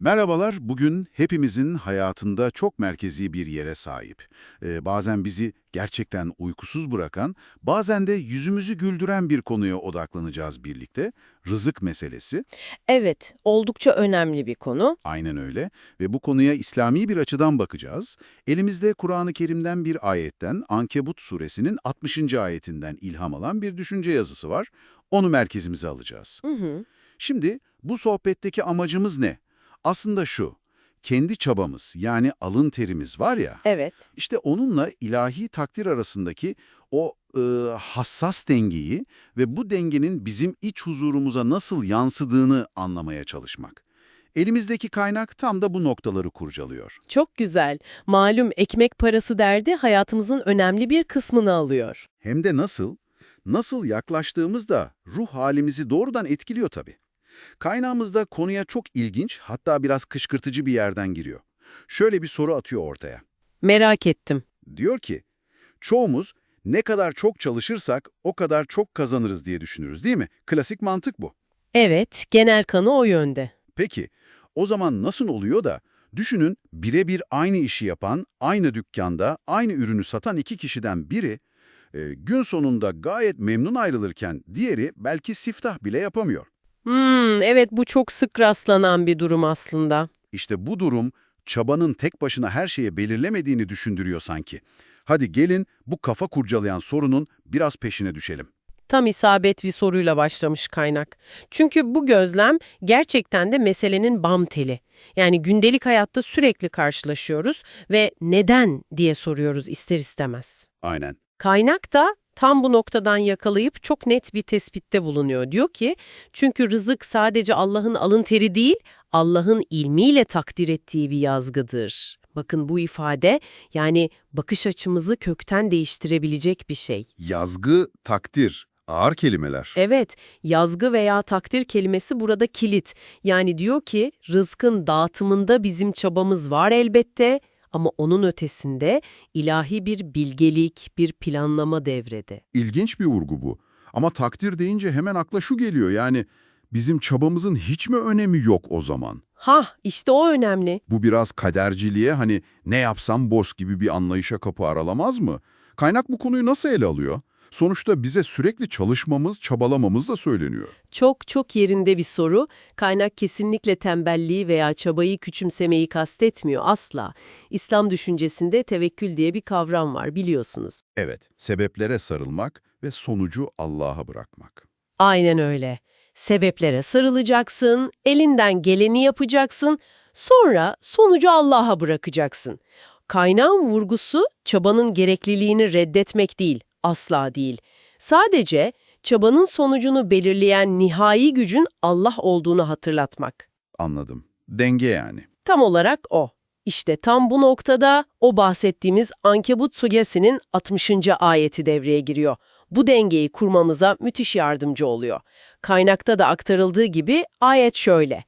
Merhabalar, bugün hepimizin hayatında çok merkezi bir yere sahip. Ee, bazen bizi gerçekten uykusuz bırakan, bazen de yüzümüzü güldüren bir konuya odaklanacağız birlikte. Rızık meselesi, Evet, oldukça önemli bir konu. aynen öyle. Ve bu konuya İslami bir açıdan bakacağız. Elimizde Kur'an-ı Kerim'den bir ayetten, Ankebut suresinin 60. ayetinden ilham alan bir düşünce yazısı var. Onu merkezimize alacağız. Hı hı. Şimdi bu sohbetteki amacımız ne? Aslında şu, kendi çabamız yani alın terimiz var ya, Evet, işte onunla ilahi takdir arasındaki o e, hassas dengeyi ve bu dengenin bizim iç huzurumuza nasıl yansıdığını anlamaya çalışmak. Elimizdeki kaynak tam da bu noktaları kurcalıyor. çok güzel. Malum ekmek parası derdi hayatımızın önemli bir kısmını alıyor. Hem de nasıl? Nasıl yaklaştığımızda ruh halimizi doğrudan etkiliyor tabii. Kaynağımızda konuya çok ilginç hatta biraz kışkırtıcı bir yerden giriyor. Şöyle bir soru atıyor ortaya. Merak ettim. Diyor ki, çoğumuz ne kadar çok çalışırsak o kadar çok kazanırız diye düşünürüz değil mi? Klasik mantık bu. Evet, genel kanı o yönde. Peki, o zaman nasıl oluyor da düşünün birebir aynı işi yapan, aynı dükkanda aynı ürünü satan iki kişiden biri e, gün sonunda gayet memnun ayrılırken diğeri belki siftah bile yapamıyor. Hmm, evet bu çok sık rastlanan bir durum aslında. İşte bu durum çabanın tek başına her şeye belirlemediğini düşündürüyor sanki. Hadi gelin bu kafa kurcalayan sorunun biraz peşine düşelim. Tam isabet bir soruyla başlamış kaynak. Çünkü bu gözlem gerçekten de meselenin bam teli. Yani gündelik hayatta sürekli karşılaşıyoruz ve neden diye soruyoruz ister istemez. Aynen. Kaynak da tam bu noktadan yakalayıp çok net bir tespitte bulunuyor. Diyor ki çünkü rızık sadece Allah'ın alın teri değil, Allah'ın ilmiyle takdir ettiği bir yazgıdır. Bakın bu ifade yani bakış açımızı kökten değiştirebilecek bir şey. Yazgı, takdir, ağır kelimeler. Evet, yazgı veya takdir kelimesi burada kilit. Yani diyor ki rızkın dağıtımında bizim çabamız var elbette ama onun ötesinde ilahi bir bilgelik, bir planlama devrede. İlginç bir vurgu bu. Ama takdir deyince hemen akla şu geliyor yani bizim çabamızın hiç mi önemi yok o zaman? Hah, işte o önemli. Bu biraz kaderciliğe hani ne yapsam boz gibi bir anlayışa kapı aralamaz mı? Kaynak bu konuyu nasıl ele alıyor? Sonuçta bize sürekli çalışmamız, çabalamamız da söyleniyor. Çok çok yerinde bir soru. Kaynak kesinlikle tembelliği veya çabayı küçümsemeyi kastetmiyor asla. İslam düşüncesinde tevekkül diye bir kavram var biliyorsunuz. Evet, sebeplere sarılmak ve sonucu Allah'a bırakmak. Aynen öyle. Sebeplere sarılacaksın, elinden geleni yapacaksın, sonra sonucu Allah'a bırakacaksın. Kaynağın vurgusu çabanın gerekliliğini reddetmek değil, asla değil. Sadece çabanın sonucunu belirleyen nihai gücün Allah olduğunu hatırlatmak. Anladım. Denge yani. Tam olarak o. İşte tam bu noktada o bahsettiğimiz Ankebut suresinin 60. ayeti devreye giriyor. Bu dengeyi kurmamıza müthiş yardımcı oluyor. Kaynakta da aktarıldığı gibi ayet şöyle.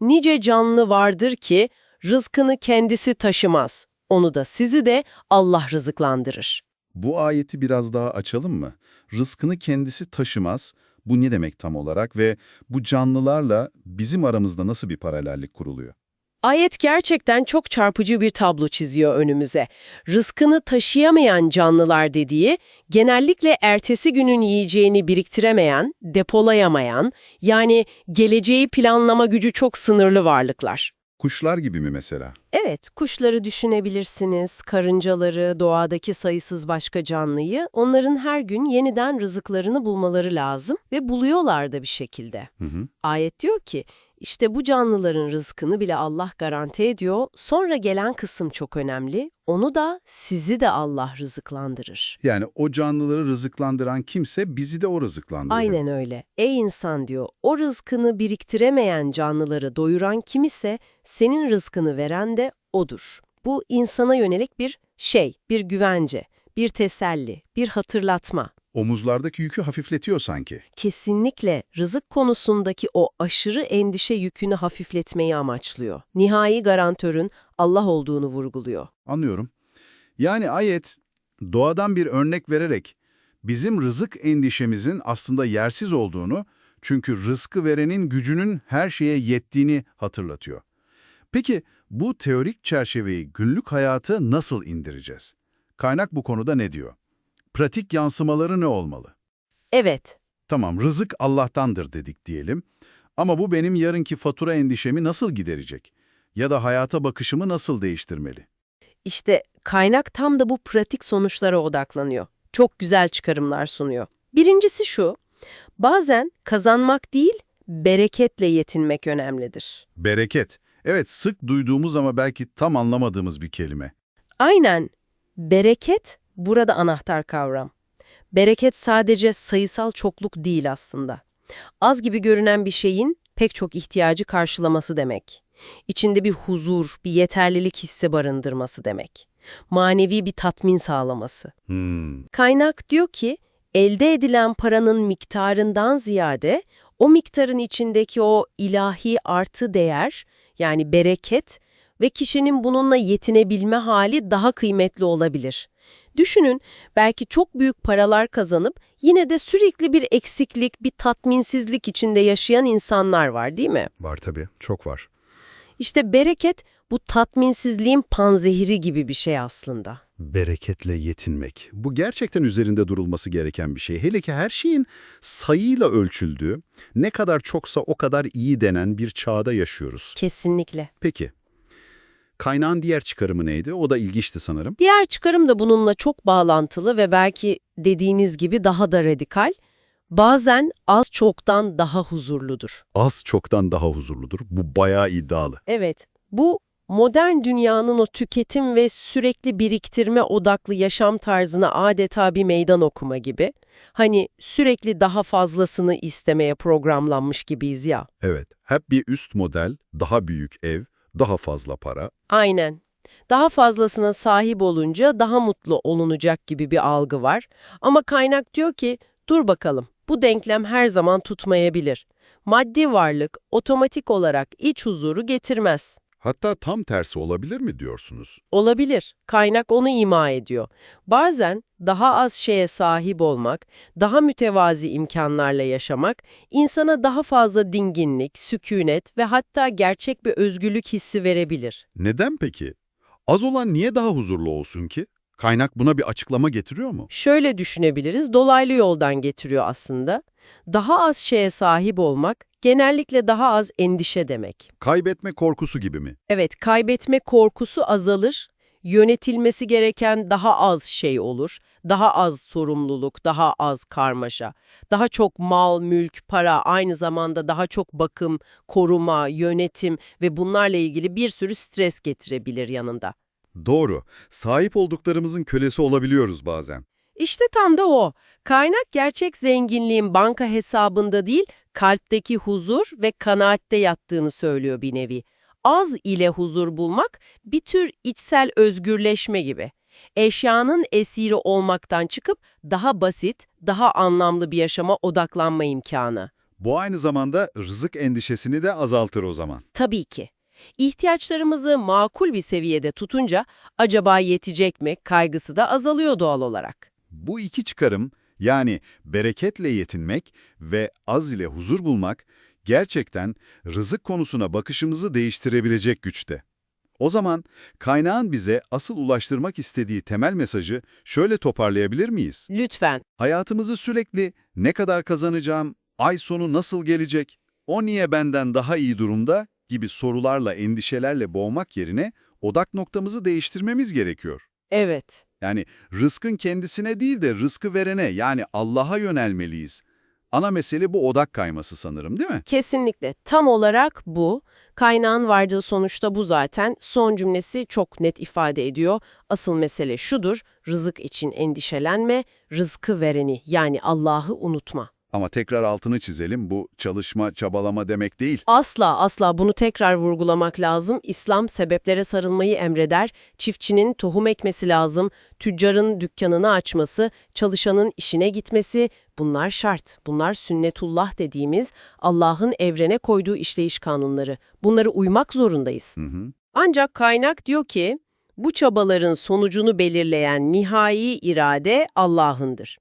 Nice canlı vardır ki rızkını kendisi taşımaz. Onu da sizi de Allah rızıklandırır. Bu ayeti biraz daha açalım mı? Rızkını kendisi taşımaz. Bu ne demek tam olarak ve bu canlılarla bizim aramızda nasıl bir paralellik kuruluyor? Ayet gerçekten çok çarpıcı bir tablo çiziyor önümüze. Rızkını taşıyamayan canlılar dediği, genellikle ertesi günün yiyeceğini biriktiremeyen, depolayamayan, yani geleceği planlama gücü çok sınırlı varlıklar. Kuşlar gibi mi mesela? Evet, kuşları düşünebilirsiniz, karıncaları, doğadaki sayısız başka canlıyı, onların her gün yeniden rızıklarını bulmaları lazım ve buluyorlar da bir şekilde. Hı hı. Ayet diyor ki, işte bu canlıların rızkını bile Allah garanti ediyor. Sonra gelen kısım çok önemli. Onu da sizi de Allah rızıklandırır. Yani o canlıları rızıklandıran kimse bizi de o rızıklandırıyor. Aynen öyle. Ey insan diyor, o rızkını biriktiremeyen canlıları doyuran kim ise senin rızkını veren de odur. Bu insana yönelik bir şey, bir güvence, bir teselli, bir hatırlatma. Omuzlardaki yükü hafifletiyor sanki. kesinlikle rızık konusundaki o aşırı endişe yükünü hafifletmeyi amaçlıyor. Nihai garantörün Allah olduğunu vurguluyor. Anlıyorum. Yani ayet doğadan bir örnek vererek bizim rızık endişemizin aslında yersiz olduğunu çünkü rızkı verenin gücünün her şeye yettiğini hatırlatıyor. Peki bu teorik çerçeveyi günlük hayata nasıl indireceğiz? Kaynak bu konuda ne diyor? Pratik yansımaları ne olmalı? Evet, Tamam, rızık Allah'tandır dedik diyelim. Ama bu benim yarınki fatura endişemi nasıl giderecek? Ya da hayata bakışımı nasıl değiştirmeli? işte kaynak tam da bu pratik sonuçlara odaklanıyor. Çok güzel çıkarımlar sunuyor. Birincisi şu, bazen kazanmak değil, bereketle yetinmek önemlidir. Bereket. Evet, sık duyduğumuz ama belki tam anlamadığımız bir kelime. Aynen. Bereket burada anahtar kavram. Bereket sadece sayısal çokluk değil aslında. Az gibi görünen bir şeyin pek çok ihtiyacı karşılaması demek. İçinde bir huzur, bir yeterlilik hissi barındırması demek. Manevi bir tatmin sağlaması. Hmm, Kaynak diyor ki, elde edilen paranın miktarından ziyade o miktarın içindeki o ilahi artı değer, yani bereket ve kişinin bununla yetinebilme hali daha kıymetli olabilir. Düşünün, belki çok büyük paralar kazanıp yine de sürekli bir eksiklik, bir tatminsizlik içinde yaşayan insanlar var değil mi? var tabii, çok var. İşte bereket bu tatminsizliğin panzehiri gibi bir şey aslında. Bereketle yetinmek. Bu gerçekten üzerinde durulması gereken bir şey. Hele ki her şeyin sayıyla ölçüldüğü, ne kadar çoksa o kadar iyi denen bir çağda yaşıyoruz. Kesinlikle. Peki, kaynağın diğer çıkarımı neydi? O da ilginçti sanırım. Diğer çıkarım da bununla çok bağlantılı ve belki dediğiniz gibi daha da radikal. Bazen az çoktan daha huzurludur. Az çoktan daha huzurludur. Bu bayağı iddialı. Evet, bu modern dünyanın o tüketim ve sürekli biriktirme odaklı yaşam tarzına adeta bir meydan okuma gibi. Hani sürekli daha fazlasını istemeye programlanmış gibiyiz ya. Evet, hep bir üst model, daha büyük ev, daha fazla para. Aynen. Daha fazlasına sahip olunca daha mutlu olunacak gibi bir algı var. Ama kaynak diyor ki, dur bakalım, bu denklem her zaman tutmayabilir. Maddi varlık otomatik olarak iç huzuru getirmez. Hatta tam tersi olabilir mi diyorsunuz? Olabilir. Kaynak onu ima ediyor. Bazen daha az şeye sahip olmak, daha mütevazi imkanlarla yaşamak, insana daha fazla dinginlik, sükunet ve hatta gerçek bir özgürlük hissi verebilir. Neden peki? Az olan niye daha huzurlu olsun ki? Kaynak buna bir açıklama getiriyor mu? Şöyle düşünebiliriz, dolaylı yoldan getiriyor aslında. Daha az şeye sahip olmak, genellikle daha az endişe demek. Kaybetme korkusu gibi mi? Evet, kaybetme korkusu azalır, yönetilmesi gereken daha az şey olur, daha az sorumluluk, daha az karmaşa, daha çok mal, mülk, para, aynı zamanda daha çok bakım, koruma, yönetim ve bunlarla ilgili bir sürü stres getirebilir yanında. Doğru. Sahip olduklarımızın kölesi olabiliyoruz bazen. İşte tam da o. Kaynak gerçek zenginliğin banka hesabında değil, kalpteki huzur ve kanaatte yattığını söylüyor bir nevi. Az ile huzur bulmak bir tür içsel özgürleşme gibi. Eşyanın esiri olmaktan çıkıp daha basit, daha anlamlı bir yaşama odaklanma imkanı. Bu aynı zamanda rızık endişesini de azaltır o zaman. Tabii ki. İhtiyaçlarımızı makul bir seviyede tutunca acaba yetecek mi kaygısı da azalıyor doğal olarak. Bu iki çıkarım yani bereketle yetinmek ve az ile huzur bulmak gerçekten rızık konusuna bakışımızı değiştirebilecek güçte. O zaman kaynağın bize asıl ulaştırmak istediği temel mesajı şöyle toparlayabilir miyiz? Lütfen. Hayatımızı sürekli ne kadar kazanacağım, ay sonu nasıl gelecek, o niye benden daha iyi durumda gibi sorularla, endişelerle boğmak yerine odak noktamızı değiştirmemiz gerekiyor. Evet. Yani rızkın kendisine değil de rızkı verene yani Allah'a yönelmeliyiz. Ana mesele bu odak kayması sanırım değil mi? Kesinlikle. Tam olarak bu. Kaynağın vardığı sonuçta bu zaten. Son cümlesi çok net ifade ediyor. Asıl mesele şudur, rızık için endişelenme, rızkı vereni yani Allah'ı unutma. Ama tekrar altını çizelim bu çalışma, çabalama demek değil. Asla asla bunu tekrar vurgulamak lazım. İslam sebeplere sarılmayı emreder. Çiftçinin tohum ekmesi lazım. Tüccarın dükkanını açması, çalışanın işine gitmesi. Bunlar şart. Bunlar sünnetullah dediğimiz Allah'ın evrene koyduğu işleyiş kanunları. Bunları uymak zorundayız. Hı hı. Ancak kaynak diyor ki, bu çabaların sonucunu belirleyen nihai irade Allah'ındır.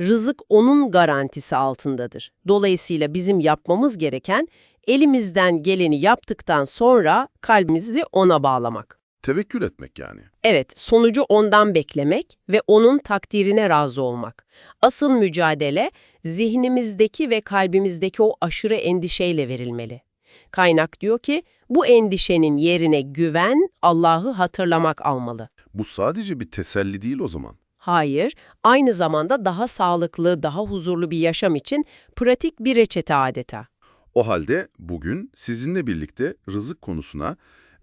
Rızık O'nun garantisi altındadır. Dolayısıyla bizim yapmamız gereken elimizden geleni yaptıktan sonra kalbimizi ona bağlamak. Tevekkül etmek yani. Evet, sonucu ondan beklemek ve onun takdirine razı olmak. Asıl mücadele zihnimizdeki ve kalbimizdeki o aşırı endişeyle verilmeli. Kaynak diyor ki, bu endişenin yerine güven, Allah'ı hatırlamak almalı. Bu sadece bir teselli değil o zaman. Hayır, aynı zamanda daha sağlıklı, daha huzurlu bir yaşam için pratik bir reçete adeta. O halde bugün sizinle birlikte rızık konusuna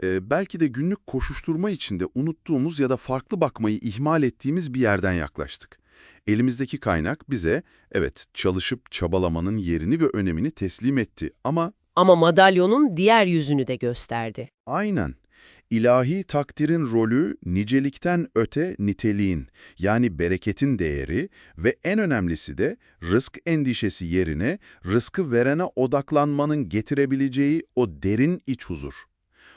e, belki de günlük koşuşturma içinde unuttuğumuz ya da farklı bakmayı ihmal ettiğimiz bir yerden yaklaştık. Elimizdeki kaynak bize evet çalışıp çabalamanın yerini ve önemini teslim etti ama Ama madalyonun diğer yüzünü de gösterdi. aynen ilahi takdirin rolü nicelikten öte niteliğin yani bereketin değeri ve en önemlisi de rızk endişesi yerine rızkı verene odaklanmanın getirebileceği o derin iç huzur.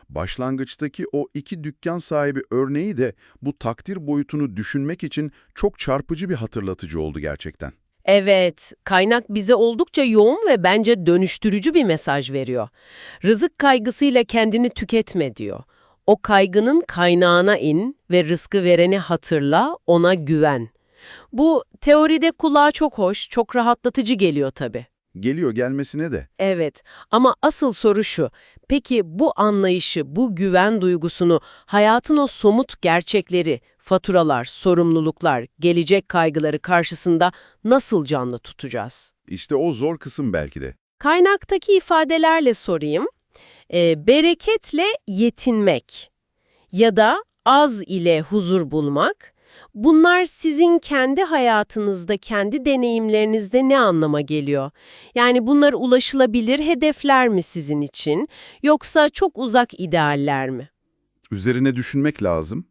Başlangıçtaki o iki dükkan sahibi örneği de bu takdir boyutunu düşünmek için çok çarpıcı bir hatırlatıcı oldu gerçekten. Evet, kaynak bize oldukça yoğun ve bence dönüştürücü bir mesaj veriyor. Rızık kaygısıyla kendini tüketme diyor. O kaygının kaynağına in ve rızkı vereni hatırla, ona güven. Bu teoride kulağa çok hoş, çok rahatlatıcı geliyor tabii. Geliyor gelmesine de. Evet ama asıl soru şu. Peki bu anlayışı, bu güven duygusunu hayatın o somut gerçekleri, faturalar, sorumluluklar, gelecek kaygıları karşısında nasıl canlı tutacağız? İşte o zor kısım belki de. Kaynaktaki ifadelerle sorayım. Ee, bereketle yetinmek ya da az ile huzur bulmak, bunlar sizin kendi hayatınızda, kendi deneyimlerinizde ne anlama geliyor? Yani bunlar ulaşılabilir hedefler mi sizin için, yoksa çok uzak idealler mi? Üzerine düşünmek lazım.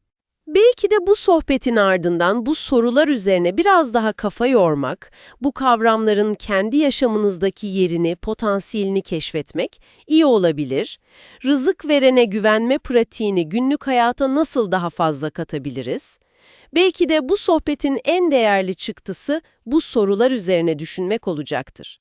Belki de bu sohbetin ardından bu sorular üzerine biraz daha kafa yormak, bu kavramların kendi yaşamınızdaki yerini, potansiyelini keşfetmek iyi olabilir. Rızık verene güvenme pratiğini günlük hayata nasıl daha fazla katabiliriz? Belki de bu sohbetin en değerli çıktısı bu sorular üzerine düşünmek olacaktır.